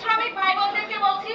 শ্রমিক ভাই বোনদেরকে বলছি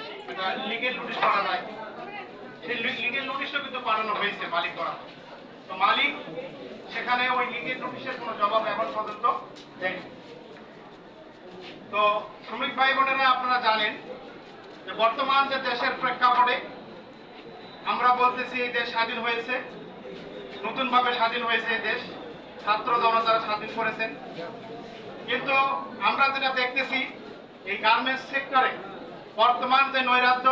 দেশের প্রেক্ষাপটে আমরা বলতেছি এই দেশ স্বাধীন হয়েছে, নতুনভাবে স্বাধীন হয়েছে এই দেশ, ছাত্র জনতারা স্বাধীন করেছেন। কিন্তু আমরা যেটা দেখতেছি, এই গার্মেন্টস সেক্টরে বর্তমান যে নৈরাজ্য,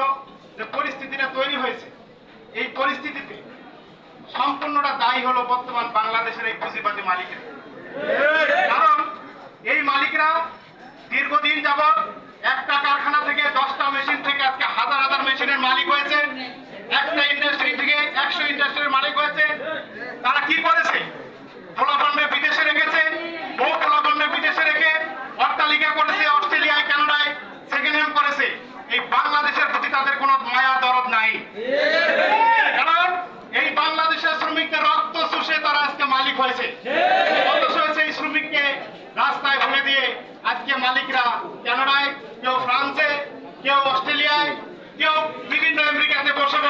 যে পরিস্থিতিটা তৈরি হয়েছে, এই পরিস্থিতিতে সম্পূর্ণটা দায়ী হলো বর্তমান বাংলাদেশের এই পুঁজিবাদী মালিকের। কারণ এই মালিকরা দীর্ঘদিন যাবৎ একটা কারখানা থেকে দশটা মেশিন থেকে আজকে হাজার হাজার মেশিনের মালিক হয়েছে। আজকে মালিকরা কানাডায় কেউ ফ্রান্সে কেউ অস্ট্রেলিয়ায় কেউ বিভিন্ন আমেরিকাতে বসে